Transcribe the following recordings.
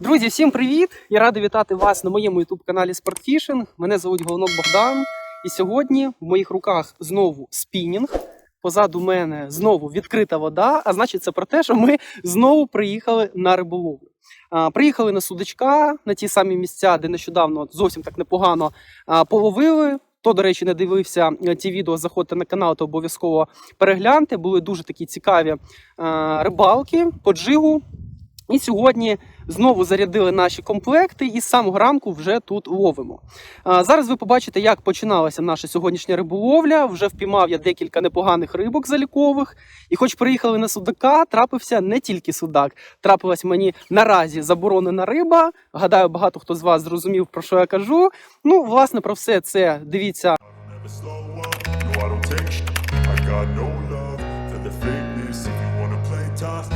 Друзі, всім привіт! Я радий вітати вас на моєму youtube каналі Спортфішинг. Мене звуть Головнок Богдан. І сьогодні в моїх руках знову спінінг. Позаду мене знову відкрита вода. А значить, це про те, що ми знову приїхали на риболовлю. А, Приїхали на судочка на ті самі місця, де нещодавно зовсім так непогано половили. Хто, до речі, не дивився е, ті відео, заходьте на канал, то обов'язково перегляньте. Були дуже такі цікаві рибалки по джигу. І сьогодні знову зарядили наші комплекти і з самого ранку вже тут ловимо. А, зараз ви побачите, як починалася наша сьогоднішня риболовля. Вже впіймав я декілька непоганих рибок залікових. І хоч приїхали на судака, трапився не тільки судак. Трапилась мені наразі заборонена риба. Гадаю, багато хто з вас зрозумів, про що я кажу. Ну, власне, про все це дивіться I got no love for the fakeness. If you wanna play tough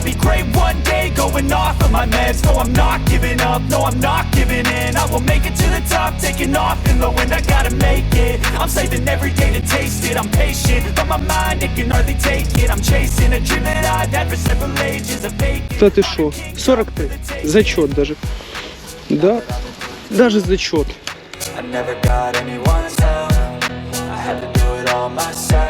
I'll be great one day, going off of my meds No, I'm not giving up, no, I'm not giving in I will make it to the top, taking off in the wind I gotta make it, I'm saving every day to taste it I'm patient, but my mind, it can hardly take it I'm chasing a dream that I've had for several ages of faking Та ти що? 43. Зачет даже. Да. Даже зачет. I never got anyone's help I had to do it all myself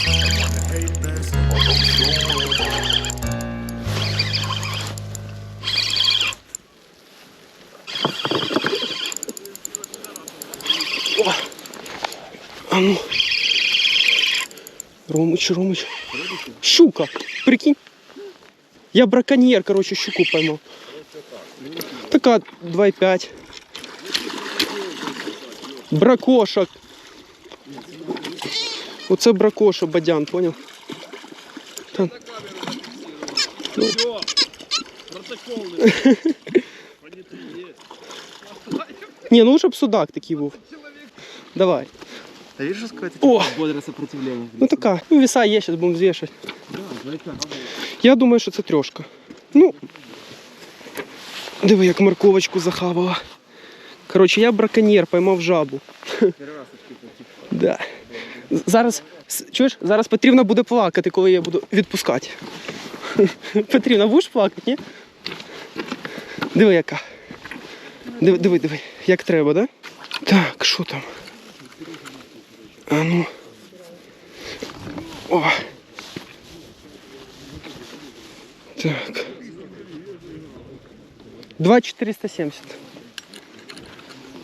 Ромыч, Ромыч. Щука. Прикинь. Я браконьер, короче, щуку поймал. Така 2,5. Бракоша. Оце бракоша, бадян, понял? Та... Ну. Ні, ну лучше б судак такий був. Давай. А видишь, какое-то О! бодрое сопротивление? Ну така. Ну, веса є, зараз будемо взвішати. Я думаю, що це трьошка. Ну. Диви, як морковочку захавала. Коротше, я браконьєр, поймав жабу. Да. Зараз, чуєш, зараз Петрівна буде плакати, коли я буду відпускати. Петрівна, будеш плакати, ні? Диви, яка. Диви, диви, диви, як треба, да? Так, що там? А ну. О. Так. 2,470.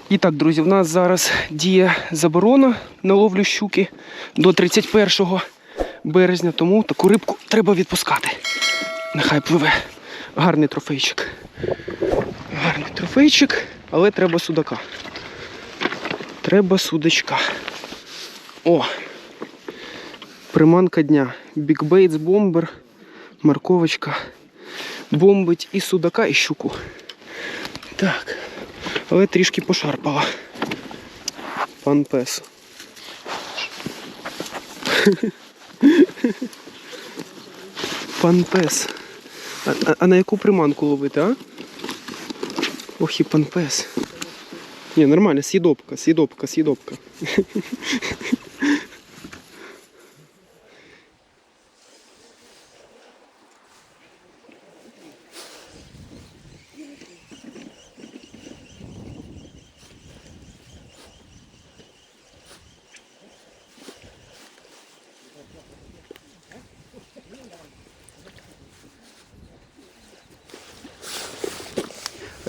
І так, друзі, в нас зараз діє заборона на ловлю щуки до 31 березня, тому таку рибку треба відпускати. Нехай пливе. Гарний трофейчик. Гарний трофейчик, але треба судака. Треба судачка. О! Приманка дня. Baits Bomber, морковочка. Бомбить і судака, і щуку. Так. Але трішки пошарпала. Пан пес. Пан пес. А, а, а на яку приманку ловити, а? Ох і пан пес. Ні, нормально, с'їдобка, с'їдобка, с'їдобка.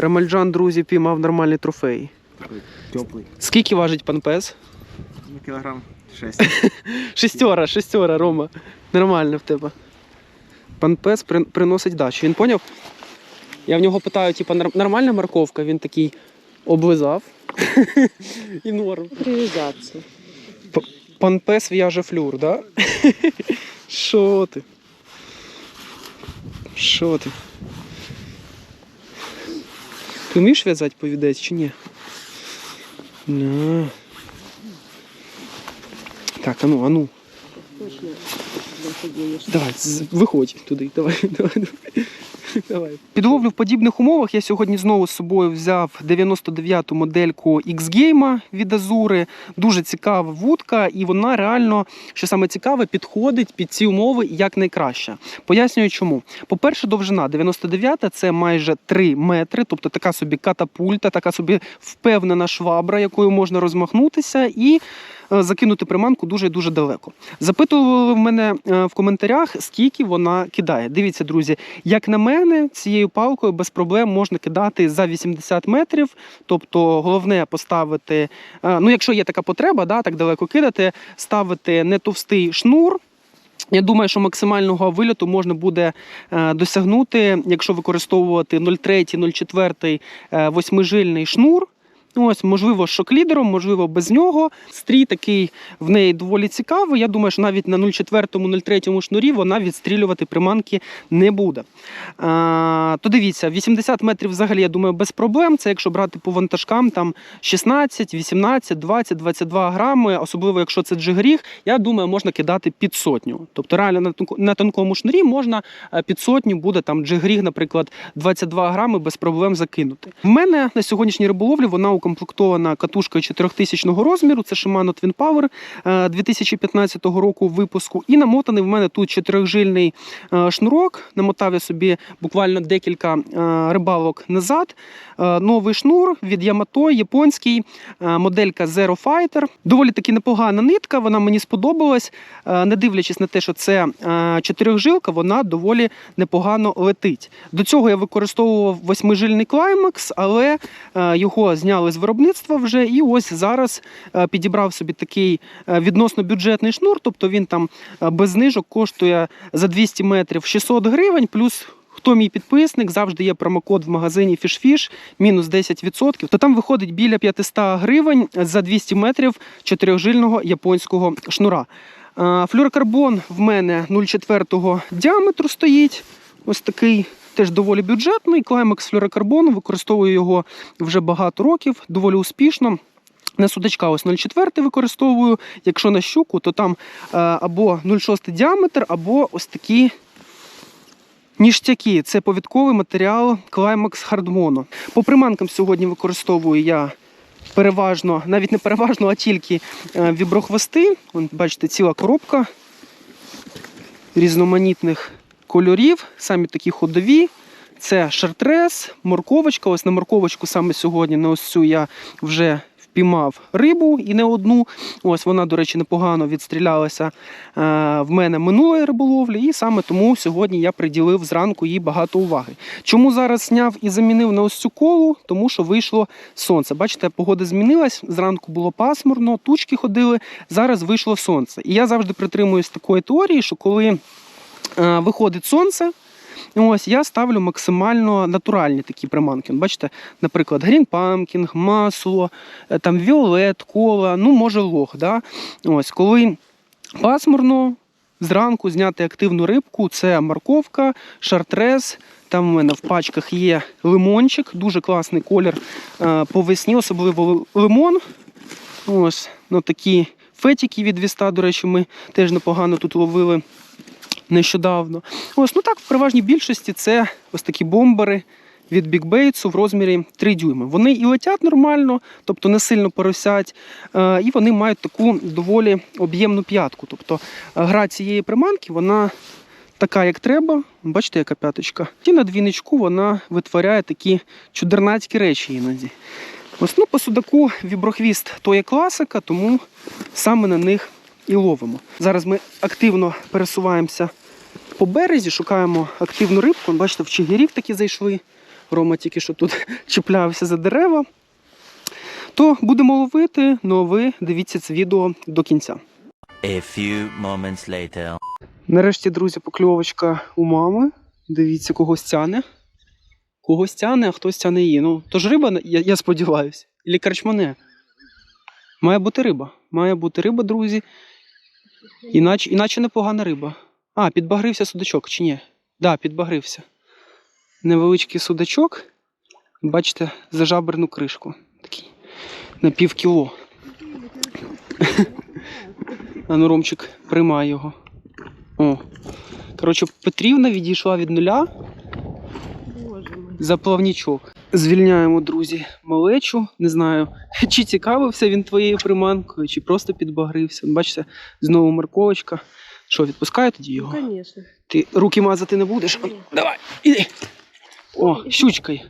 Рамальджан, друзі, піймав нормальний трофей. Теплый. Скільки важить пан пес? Ну, килограмм 6. Шестьора, шестьора, Рома. Нормально в тебе. Пан пес при- приносить дачу. Він поняв? Я в нього питаю, типа, нормальна морковка? Він такий облизав. І норм. Привязаться. Пан пес в'яже флюр, да? Що ти? Що ти? Ти вмієш в'язати повідець чи ні? На. Так, ану, ну, а ну. Точно. Заходишь. Давай, виходь туди. Давай, давай, давай. давай. Підловлю в подібних умовах. Я сьогодні знову з собою взяв 99-ту модельку X-Game від Азури. Дуже цікава вудка, і вона реально, що саме цікаве, підходить під ці умови як найкраще. Пояснюю чому. По-перше, довжина 99-та це майже 3 метри, тобто така собі катапульта, така собі впевнена швабра, якою можна розмахнутися і закинути приманку дуже-дуже далеко. Запитували в мене е, в коментарях, скільки вона кидає. Дивіться, друзі, як на мене, цією палкою без проблем можна кидати за 80 метрів. Тобто, головне поставити, е, ну якщо є така потреба, да, так далеко кидати, ставити не товстий шнур. Я думаю, що максимального вильоту можна буде е, досягнути, якщо використовувати 0,3, 0,4 е, восьмижильний шнур. Ось, можливо, шоклідером, можливо, без нього. Стрій такий в неї доволі цікавий. Я думаю, що навіть на 0,4-0,3 шнурі вона відстрілювати приманки не буде. А, то дивіться, 80 метрів взагалі, я думаю, без проблем. Це якщо брати по вантажкам там 16, 18, 20, 22 грами, особливо якщо це джигріг, я думаю, можна кидати під сотню. Тобто реально на, тонкому шнурі можна е, під сотню буде там джигріг, наприклад, 22 грами без проблем закинути. В мене на сьогоднішній риболовлі вона укомплектована катушкою 4000 розміру. Це Shimano Twin Power е, 2015 року випуску. І намотаний в мене тут чотирьохжильний е, шнурок. Намотав я собі буквально декілька е, рибалок назад. Е, Новий шнур від Yamato, японський, е, моделька Zero Fighter. Доволі таки непогана нитка, вона мені сподобалась. Е, Не дивлячись на те, що це е, чотирьохжилка, вона доволі непогано летить. До цього я використовував восьмижильний клаймакс, але е, його зняли з виробництва вже. І ось зараз е, підібрав собі такий е, відносно бюджетний шнур, тобто він там е, без знижок коштує за 200 метрів 600 гривень, плюс. Хто мій підписник, завжди є промокод в магазині FishFish, мінус 10%, то там виходить біля 500 гривень за 200 метрів чотирьохжильного японського шнура. Флюрокарбон в мене 0,4 діаметру стоїть. Ось такий теж доволі бюджетний. Клаймакс флюрокарбону, використовую його вже багато років, доволі успішно. На судачка ось 0,4 використовую. Якщо на щуку, то там е, або 0,6 діаметр, або ось такі ніштяки. Це повідковий матеріал Climax Hard По приманкам сьогодні використовую я переважно, навіть не переважно, а тільки е, віброхвости. Вон, бачите, ціла коробка різноманітних кольорів, самі такі ходові. Це шартрес, морковочка. Ось на морковочку саме сьогодні на ось цю я вже спіймав рибу і не одну. Ось вона, до речі, непогано відстрілялася е, в мене минулої риболовлі, і саме тому сьогодні я приділив зранку їй багато уваги. Чому зараз зняв і замінив на ось цю колу? Тому що вийшло сонце. Бачите, погода змінилась. Зранку було пасмурно, тучки ходили. Зараз вийшло сонце. І я завжди притримуюсь такої теорії, що коли виходить сонце. Ось я ставлю максимально натуральні такі приманки. Бачите, наприклад, грін памкінг, масло, е, там віолет, кола, ну може лох. Да? Ось коли пасмурно, зранку зняти активну рибку, це морковка, шартрез. Там у мене в пачках є лимончик, дуже класний колір е, по весні, особливо лимон. Ось ну, такі фетики від віста, до речі, ми теж непогано тут ловили нещодавно. Ось, ну так, в переважній більшості це ось такі бомбери від бікбейтсу в розмірі 3 дюйми. Вони і летять нормально, тобто не сильно поросять, е, і вони мають таку доволі об'ємну п'ятку. Тобто е, гра цієї приманки, вона така, як треба. Бачите, яка п'яточка. І на двійничку вона витворяє такі чудернацькі речі іноді. Ось ну, по судаку віброхвіст то є класика, тому саме на них і ловимо. Зараз ми активно пересуваємося по березі, шукаємо активну рибку. Бачите, в чигирів такі зайшли. Рома тільки що тут чіплявся за дерева. То будемо ловити, ну а ви дивіться це відео до кінця. A few moments later. Нарешті, друзі, покльовочка у мами. Дивіться, когось тяне. Когось тяне, а хтось тяне її. Ну, то ж риба, я, я сподіваюся. Ілі карчмане. Має бути риба. Має бути риба, друзі. Іначе, іначе непогана риба. А, підбагрився судачок, чи ні? Так, да, підбагрився. Невеличкий судачок. Бачите, зажаберну кришку. Такий. На пів кіло. А ну, Ромчик, приймай його. О. Коротше, Петрівна відійшла від нуля. За плавнічок. Звільняємо, друзі, малечу. Не знаю, чи цікавився він твоєю приманкою, чи просто підбагрився. Бачите, знову морковочка. Що, відпускаю тоді Ну, його? конечно. Ти руки мазати не будеш? Ні. Давай, іди. О, щучкою.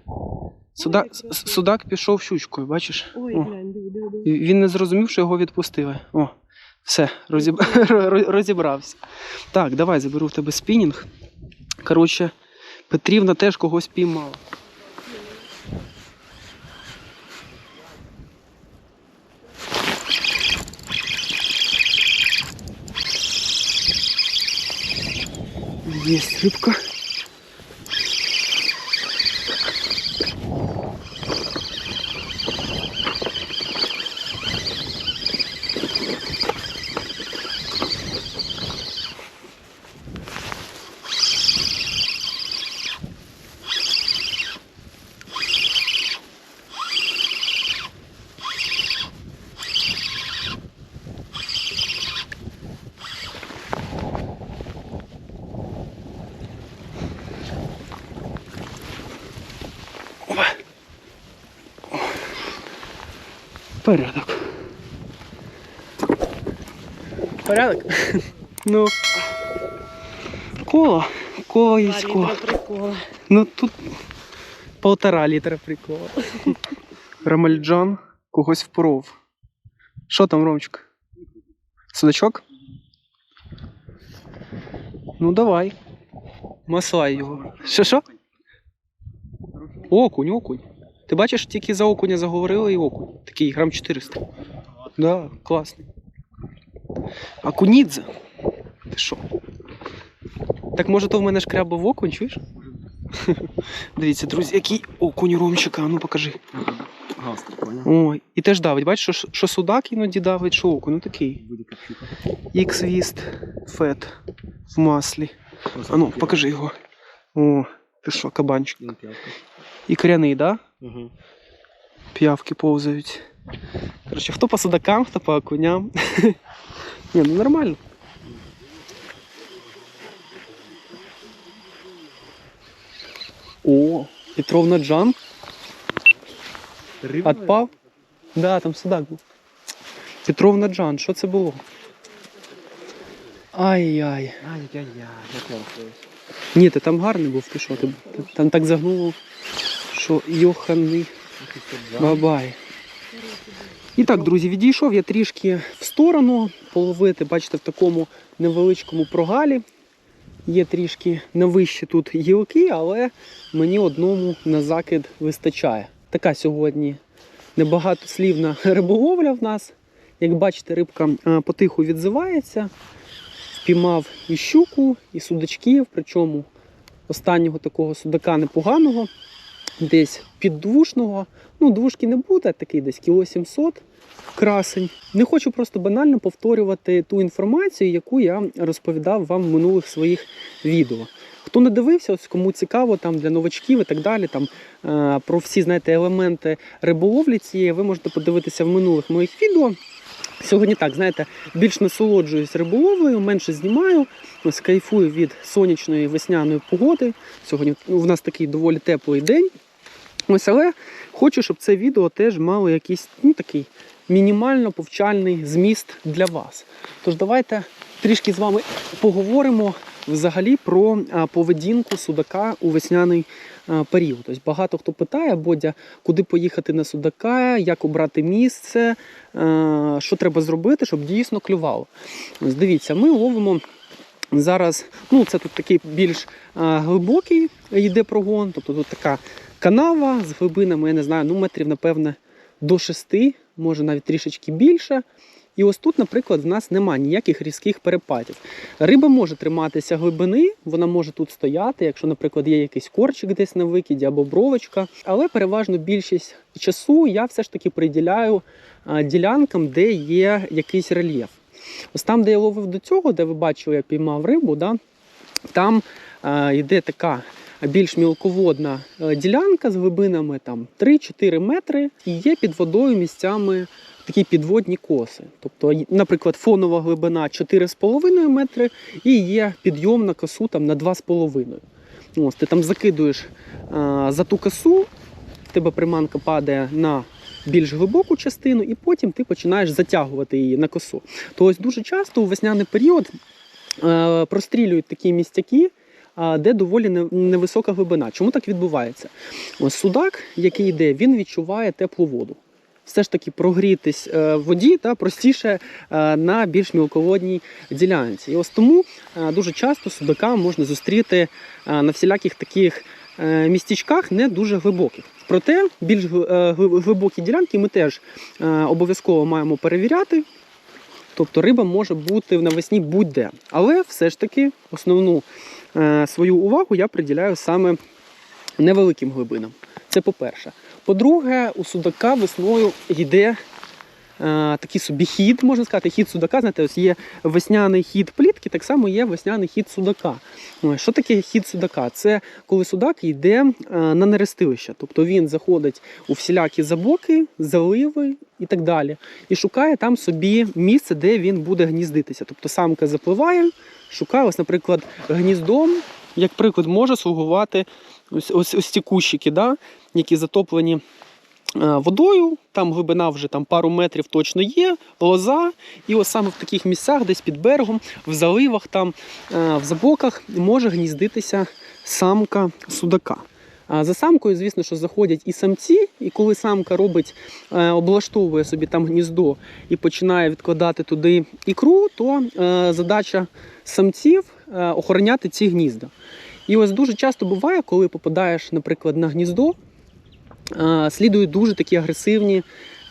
Судак, судак пішов щучкою, бачиш? Ой, О. глянь, диви, диви, диви. Він не зрозумів, що його відпустили. О, все, розіб... розібрався. Так, давай заберу в тебе спінінг. Коротше, Петрівна теж когось піймала. Є рибка. Порядок. Порядок? Ну. Кола. Кола є кола. прикола. Ну тут полтора літра прикола. Рамальджан когось впоров. Що там, Ромчик? Судачок? Ну давай. Маслай його. Що що? Окунь, окунь. Ти бачиш, тільки за окуня заговорили і окунь. Такий грам 400. Да, класний. Акунідзе. Ти що? Так може то в мене шкрябав окунь, чуєш? Дивіться, друзі, який окунь Ромчика, а ну покажи. Понял? Ой, і теж давить. Бачиш, що, що судак іноді давить, що окунь, ну такий. Ікс-віст, фет в маслі. А ну, покажи його. О, ти що, кабанчик. І коряний, да? Угу. П'явки повзають. Коротше, хто по судакам, хто по окуням. Ні, ну нормально. О, Петровна Джан отпав. Да, там судак був. Петровна Джан, що це було? Ай-яй. Ай-яй-яй. Ні, ти там гарний був, ти що? Ти- там так загнуло, що йоханий бабай. І так, друзі, відійшов я трішки в сторону половити, бачите, в такому невеличкому прогалі. Є трішки навище тут гілки, але мені одному на закид вистачає. Така сьогодні небагатослівна риболовля в нас. Як бачите, рибка е, потиху відзивається. Впіймав і щуку, і судачків, причому останнього такого судака непоганого, десь піддвушного. Ну, двушки не буде, такий десь кіло 700 красень. Не хочу просто банально повторювати ту інформацію, яку я розповідав вам в минулих своїх відео. Хто не дивився, ось кому цікаво там для новачків і так далі, там е, про всі знаєте, елементи риболовлі цієї, ви можете подивитися в минулих моїх відео. Сьогодні так, знаєте, більш насолоджуюсь риболовлею, менше знімаю, ось кайфую від сонячної весняної погоди. Сьогодні в нас такий доволі теплий день. Ось, але хочу, щоб це відео теж мало якийсь ну, такий мінімально повчальний зміст для вас. Тож давайте трішки з вами поговоримо взагалі про поведінку судака у весняний період. Тобто багато хто питає, Бодя, куди поїхати на судака, як обрати місце, що треба зробити, щоб дійсно клювало. Ось дивіться, ми ловимо. Зараз, ну це тут такий більш а, глибокий йде прогон, тобто тут така канава з глибинами, я не знаю, ну метрів, напевне, до 6, може навіть трішечки більше. І ось тут, наприклад, в нас немає ніяких різких перепадів. Риба може триматися глибини, вона може тут стояти, якщо, наприклад, є якийсь корчик десь на викиді або бровочка. Але переважно більшість часу я все ж таки приділяю ділянкам, де є якийсь рельєф. Ось там, де я ловив до цього, де ви бачили, я піймав рибу, да, там йде така більш мілководна е, ділянка з глибинами там 3-4 метри, і є під водою місцями такі підводні коси. Тобто, наприклад, фонова глибина 4,5 метри і є підйом на косу там на 2,5. Ось ти там закидуєш е, за ту косу, в тебе приманка падає на більш глибоку частину, і потім ти починаєш затягувати її на косу. То ось дуже часто у весняний період е, прострілюють такі містяки, а, де доволі невисока глибина. Чому так відбувається? Ось судак, який йде, він відчуває теплу воду. Все ж таки прогрітись е, в воді та простіше е, на більш мілководній ділянці. І ось тому е, дуже часто судака можна зустріти на всіляких таких містечках не дуже глибоких. Проте більш гл- гли- глибокі ділянки ми теж обов'язково маємо перевіряти. Тобто риба може бути навесні будь-де. Але все ж таки основну свою увагу я приділяю саме невеликим глибинам. Це по-перше. По-друге, у судака весною йде е, такий собі хід, можна сказати, хід судака. Знаєте, ось є весняний хід плітки, так само є весняний хід судака. Що таке хід судака? Це коли судак йде е, на нерестилище. Тобто він заходить у всілякі забоки, заливи і так далі. І шукає там собі місце, де він буде гніздитися. Тобто самка запливає, шукає, ось, наприклад, гніздом, як приклад, може слугувати ось, ось, ось ці кущики, да, які затоплені е, водою, там глибина вже там, пару метрів точно є, лоза. І ось саме в таких місцях, десь під берегом, в заливах, там, е, в забоках може гніздитися самка судака. За самкою, звісно, що заходять і самці, і коли самка робить, е, облаштовує собі там гніздо і починає відкладати туди ікру, то е, задача самців е, охороняти ці гнізда. І ось дуже часто буває, коли попадаєш, наприклад, на гніздо, е, слідують дуже такі агресивні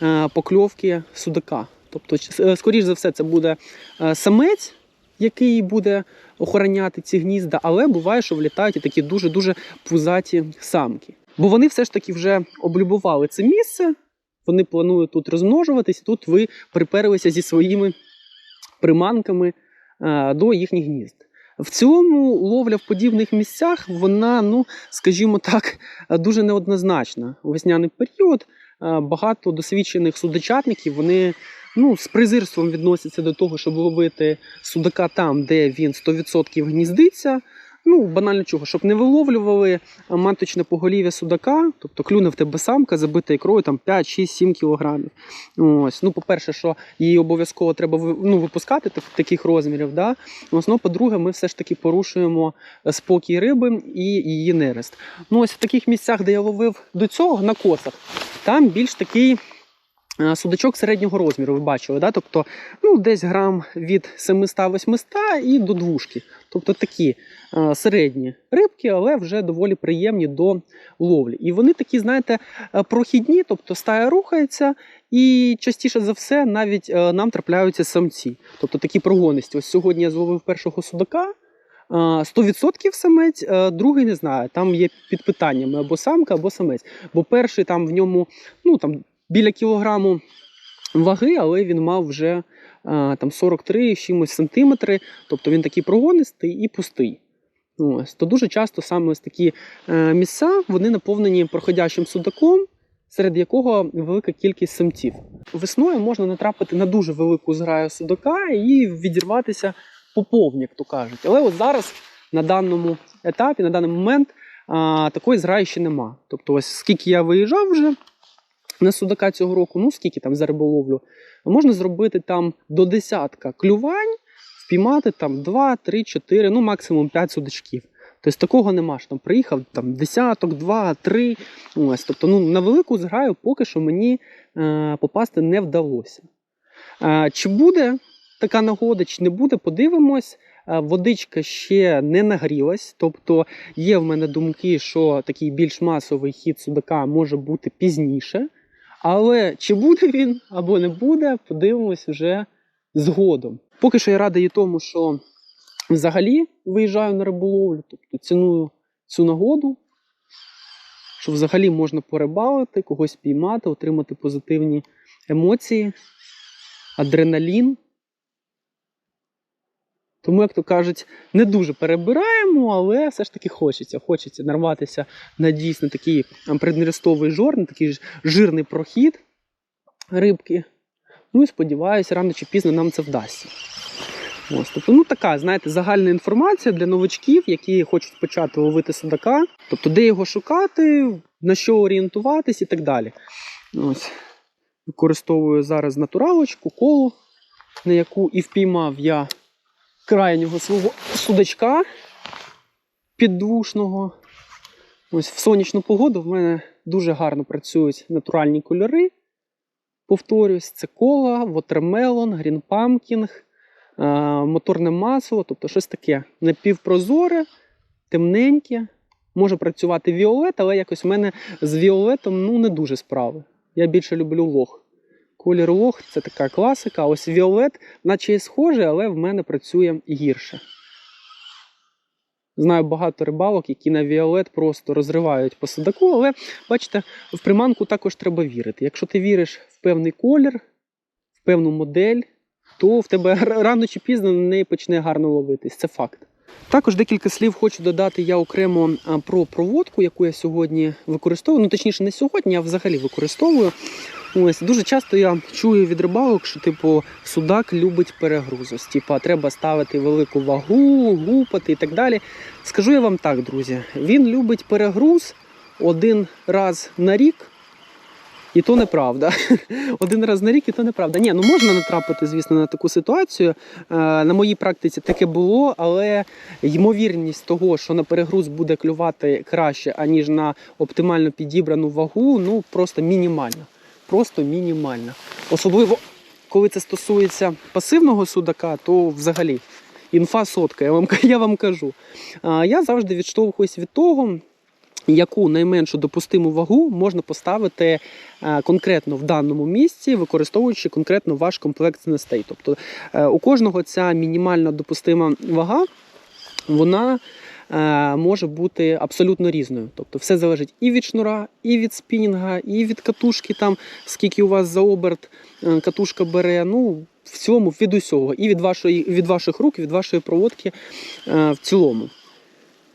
е, покльовки судака. Тобто, е, скоріш за все, це буде е, самець, який буде охороняти ці гнізда, але буває, що влітають і такі дуже-дуже пузаті самки. Бо вони все ж таки вже облюбували це місце, вони планують тут розмножуватись, і тут ви приперлися зі своїми приманками до їхніх гнізд. В цілому ловля в подібних місцях, вона, ну скажімо так, дуже неоднозначна. У весняний період е, багато досвідчених судочатників вони ну, з презирством відносяться до того, щоб ловити судака там, де він 100% гніздиться. Ну, банально чого, щоб не виловлювали маточне поголів'я судака, тобто клюне в тебе самка, забита ікрою там 5, 6, 7 кілограмів. Ось. Ну, по-перше, що її обов'язково треба ну, випускати так- таких розмірів. Да? Ось, ну, по-друге, ми все ж таки порушуємо е, спокій риби і її нерест. Ну, ось в таких місцях, де я ловив до цього, на косах, там більш такий Е, Судачок середнього розміру, ви бачили, да? тобто ну, десь грам від 700-800 і до двушки. Тобто такі е, середні рибки, але вже доволі приємні до ловлі. І вони такі, знаєте, е, прохідні, тобто стая рухається, і частіше за все навіть е, нам трапляються самці. Тобто такі прогонисті. Ось сьогодні я зловив першого судака. е, 100% самець, другий не знаю. Там є під питаннями або самка, або самець. Бо перший там в ньому ну, там, біля кілограму ваги, але він мав вже там 43 чимось сантиметри. Тобто він такий прогонистий і пустий. Ось. То дуже часто саме ось такі е, місця вони наповнені проходящим судаком, серед якого велика кількість самців. Весною можна натрапити на дуже велику зграю судака і відірватися по повні, як то кажуть. Але от зараз на даному етапі, на даний момент, такої зграї ще нема. Тобто, ось скільки я виїжджав вже на судака цього року, ну скільки там за риболовлю, можна зробити там до десятка клювань, впіймати там 2, 3, 4, ну максимум 5 судачків. Тобто такого нема, що там приїхав там десяток, два, три. Ось. Тобто ну, на велику зграю поки що мені е, попасти не вдалося. Е, чи буде така нагода, чи не буде, подивимось. Е, Водичка ще не нагрілась, тобто є в мене думки, що такий більш масовий хід судака може бути пізніше. Але чи буде він або не буде, подивимось вже згодом. Поки що я радий і тому, що взагалі виїжджаю на риболовлю, тобто ціную цю нагоду, що взагалі можна порибалити, когось піймати, отримати позитивні емоції, адреналін. Тому, як то кажуть, не дуже перебираємо, але все ж таки хочеться. Хочеться нарватися на дійсно такий преднерестовий жор, на такий жирний прохід рибки. Ну і сподіваюся, рано чи пізно нам це вдасться. Ось, тобто, ну така, знаєте, загальна інформація для новачків, які хочуть почати ловити судака, тобто, де його шукати, на що орієнтуватись і так далі. Ось. Використовую зараз натуралочку, колу, на яку і впіймав я крайнього свого судачка піддвушного. Ось в сонячну погоду в мене дуже гарно працюють натуральні кольори. Повторюсь, це кола, вотермелон, грінпамкінг, е, моторне масло, тобто щось таке напівпрозоре, темненьке. Може працювати віолет, але якось в мене з віолетом ну, не дуже справи. Я більше люблю лох. Колір лох це така класика. Ось віолет, наче і схожий, але в мене працює гірше. Знаю багато рибалок, які на віолет просто розривають по судаку, але бачите, в приманку також треба вірити. Якщо ти віриш в певний колір, в певну модель, то в тебе рано чи пізно на неї почне гарно ловитись. Це факт. Також декілька слів хочу додати я окремо про проводку, яку я сьогодні використовую. Ну, точніше, не сьогодні, а взагалі використовую. Ось дуже часто я чую від рибалок, що типу судак любить перегруз. Ось, Типа треба ставити велику вагу, гупати і так далі. Скажу я вам так, друзі, він любить перегруз один раз на рік. І то неправда. Один раз на рік, і то неправда. Ні, ну можна натрапити, звісно, на таку ситуацію. Е, На моїй практиці таке було, але ймовірність того, що на перегруз буде клювати краще, аніж на оптимально підібрану вагу, ну просто мінімальна. Просто мінімальна. Особливо, коли це стосується пасивного судака, то взагалі інфа сотка, я вам, я вам кажу. А, Я завжди відштовхуюсь від того, яку найменшу допустиму вагу можна поставити е, конкретно в даному місці, використовуючи конкретно ваш комплект снастей. Тобто е, у кожного ця мінімальна допустима вага, вона може бути абсолютно різною. Тобто все залежить і від шнура, і від спінінга, і від катушки, там скільки у вас за оберт е, катушка бере. Ну, в цілому від усього, і від вашої від ваших рук, і від вашої проводки е, в цілому.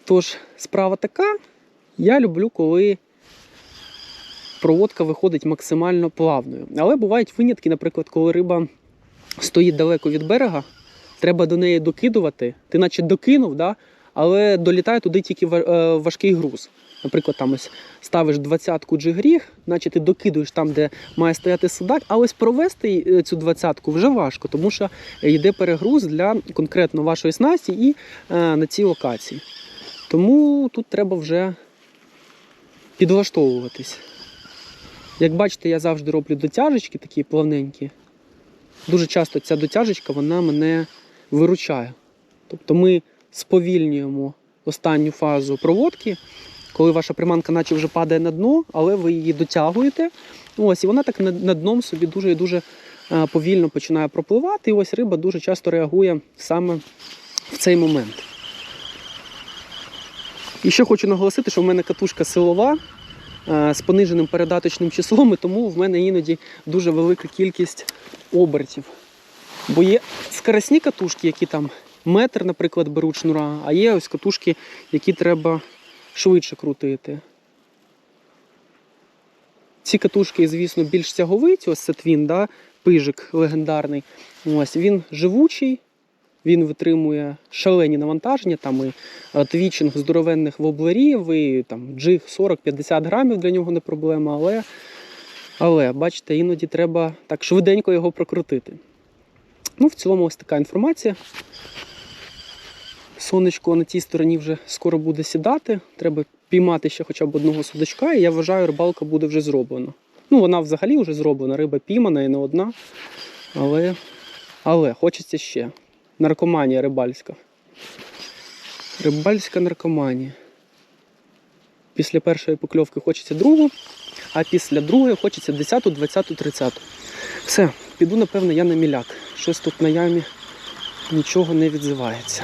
Тож, справа така. Я люблю, коли проводка виходить максимально плавною. Але бувають винятки, наприклад, коли риба стоїть далеко від берега, треба до неї докидувати. Ти наче докинув, да? Але долітає туди тільки е, важкий груз. Наприклад, там ось ставиш двадцятку джигріг, наче ти докидуєш там, де має стояти судак, а ось провести е, цю двадцятку вже важко, тому що йде перегруз для конкретно вашої снасті і е, на цій локації. Тому тут треба вже підлаштовуватись. Як бачите, я завжди роблю дотяжечки такі плавненькі. Дуже часто ця дотяжечка вона мене виручає. Тобто ми сповільнюємо останню фазу проводки, коли ваша приманка наче вже падає на дно, але ви її дотягуєте. Ось, і вона так над дном собі дуже і дуже е, повільно починає пропливати. І ось риба дуже часто реагує саме в цей момент. І ще хочу наголосити, що в мене катушка силова е, з пониженим передаточним числом, і тому в мене іноді дуже велика кількість обертів. Бо є скоростні катушки, які там метр, наприклад, беруть шнура, а є ось катушки, які треба швидше крутити. Ці катушки, звісно, більш тяговиті, ось Сетвін, да? пижик легендарний. Ось він живучий, він витримує шалені навантаження, там і е, твічинг здоровенних воблерів, і там джиг 40-50 грамів для нього не проблема, але, але бачите, іноді треба так швиденько його прокрутити. Ну, в цілому, ось така інформація. Сонечко на тій стороні вже скоро буде сідати. Треба піймати ще хоча б одного судачка, і я вважаю, рибалка буде вже зроблена. Ну, вона взагалі вже зроблена, риба піймана і не одна. Але, але хочеться ще. Наркоманія рибальська. Рибальська наркоманія. Після першої покльовки хочеться другу, а після другої хочеться 10, 20, 30. Все, піду, напевно, я на міляк. Щось тут на ямі нічого не відзивається.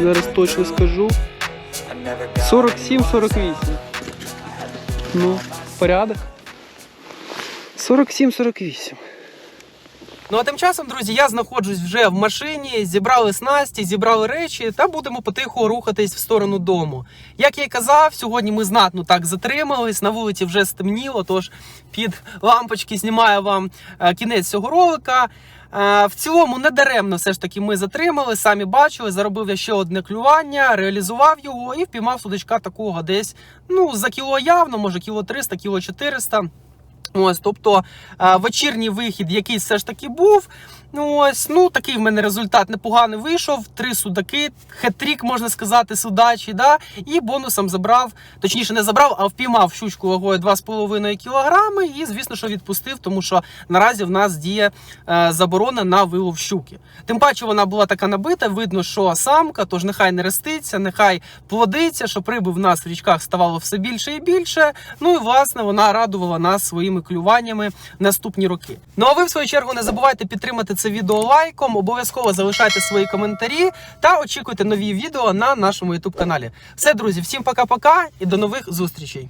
Зараз точно скажу. 47-48. Ну, порядок. 47-48. Ну а тим часом, друзі, я знаходжусь вже в машині, зібрали снасті, зібрали речі та будемо потиху рухатись в сторону дому. Як я й казав, сьогодні ми знатно так затримались. На вулиці вже стемніло, тож під лампочки знімаю вам е, кінець цього ролика. Е, В цілому не даремно все ж таки ми затримали, самі бачили, заробив я ще одне клювання, реалізував його і впіймав судачка такого десь ну за кіло явно, може кіло 300, кіло 400. Ось, тобто е, вечірній вихід, який все ж таки був. Ну ось, ну такий в мене результат непоганий вийшов. Три судаки, хет-трік, можна сказати, судачі, да? і бонусом забрав, точніше, не забрав, а впіймав щучку вагою 2,5 кг. І, звісно, що відпустив, тому що наразі в нас діє е, заборона на вилов щуки. Тим паче вона була така набита, видно, що самка, тож нехай не реститься, нехай плодиться, щоб риби в нас в річках ставало все більше і більше. Ну і власне вона радувала нас своїми клюваннями наступні роки. Ну а ви в свою чергу не забувайте підтримати це відео лайком, обов'язково залишайте свої коментарі та очікуйте нові відео на нашому YouTube каналі. Все, друзі, всім пока-пока і до нових зустрічей.